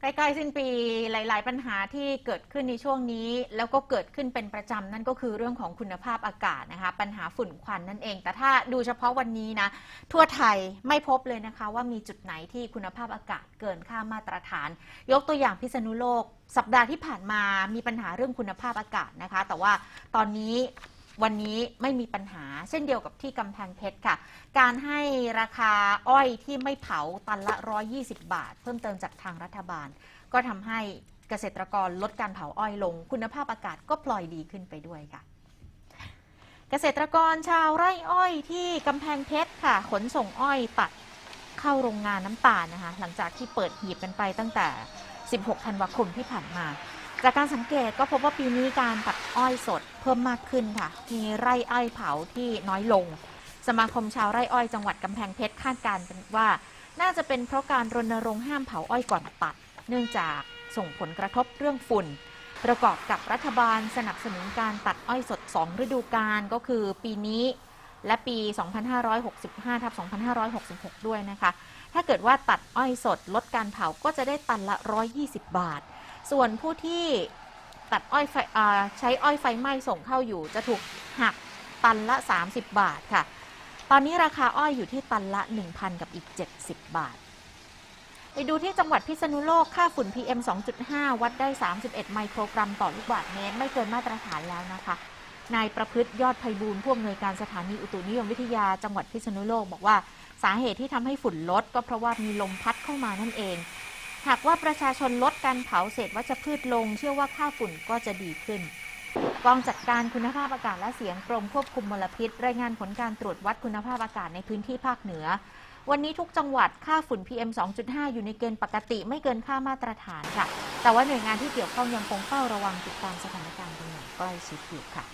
ใกล้ๆสิ้นปีหลาย ๆ ปัญหาที่เกิดขึ้นในช่วงนี้ แล้วก็เกิดขึ้นเป็นประจำนั่นก็คือเรื่องของคุณภาพอากาศนะคะ ปัญหาฝุ่นควันนั่นเอง แต่ถ้าดูเฉพาะวันนี้นะ ทั่วไทยไม่พบเลยนะคะ ว่ามีจุดไหนที่คุณภาพอากาศเกินค่ามาตรฐาน ยกตัวอย่างพิษณุโลก สัปดาห์ที่ผ่านมามีปัญหาเรื่องคุณภาพอากาศนะคะ แต่ว่าตอนนี้ วันนี้ไม่มีปัญหา เช่นเดียวกับที่กำแพงเพชรค่ะ การให้ราคาอ้อยที่ไม่เผาตันละ 120 บาท เพิ่มเติมจากทางรัฐบาล ก็ทำให้เกษตรกรลดการเผาอ้อยลง คุณภาพอากาศก็ปล่อยดีขึ้นไปด้วยค่ะ เกษตรกรชาวไร่อ้อยที่กำแพงเพชรค่ะ ขนส่งอ้อยตัดเข้าโรงงานน้ำตาลนะคะ หลังจากที่เปิดหีบกันไปตั้งแต่ 16 ธันวาคมที่ผ่านมา จากการสังเกตก็พบว่าปีนี้การตัดอ้อยสดเพิ่มมากขึ้นค่ะ มีไร่อ้อยเผาที่น้อยลง สมาคมชาวไร่อ้อยจังหวัดกำแพงเพชรคาดการณ์เป็นว่า น่าจะเป็นเพราะการรณรงค์ห้ามเผาอ้อยก่อนตัด เนื่องจากส่งผลกระทบเรื่องฝุ่น ประกอบกับรัฐบาลสนับสนุนการตัดอ้อยสด 2 ฤดูกาลก็คือปีนี้และปี 2565ทับ2566 ด้วยนะคะ ถ้าเกิดว่าตัดอ้อยสดลดการเผาก็จะได้ตันละ 120 บาท ส่วนผู้ที่ตัดอ้อยไฟใช้อ้อยไฟไหม้ส่งเข้าอยู่ จะถูกหักตันละ 30 บาทค่ะ ตอนนี้ราคาอ้อยอยู่ที่ตันละ 1,000 กับอีก 70 บาท ไปดูที่จังหวัดพิษณุโลก ค่าฝุ่น PM 2.5 วัดได้ 31 ไมโครกรัมต่อลูกบาศก์เมตร ไม่เกินมาตรฐานแล้วนะคะ นายประพฤติยอดไพบูลผู้อำนวยการสถานีอุตุนิยมวิทยาจังหวัดพิษณุโลกบอกว่าสาเหตุที่ทำให้ฝุ่นลด ก็เพราะว่ามีลมพัดเข้ามานั่นเอง หากว่าประชาชนลดการเผาเศษวัชพืชลง เชื่อว่าค่าฝุ่นก็จะดีขึ้น กองจัดการคุณภาพอากาศและเสียงกรมควบคุมมลพิษ รายงานผลการตรวจวัดคุณภาพอากาศในพื้นที่ภาคเหนือ วันนี้ทุกจังหวัดค่าฝุ่น PM 2.5 อยู่ในเกณฑ์ปกติไม่เกินค่ามาตรฐานค่ะ แต่ว่าหน่วยงานที่เกี่ยวข้องยังคงเฝ้าระวังติดตามสถานการณ์กันอย่างใกล้ชิดอยู่ค่ะ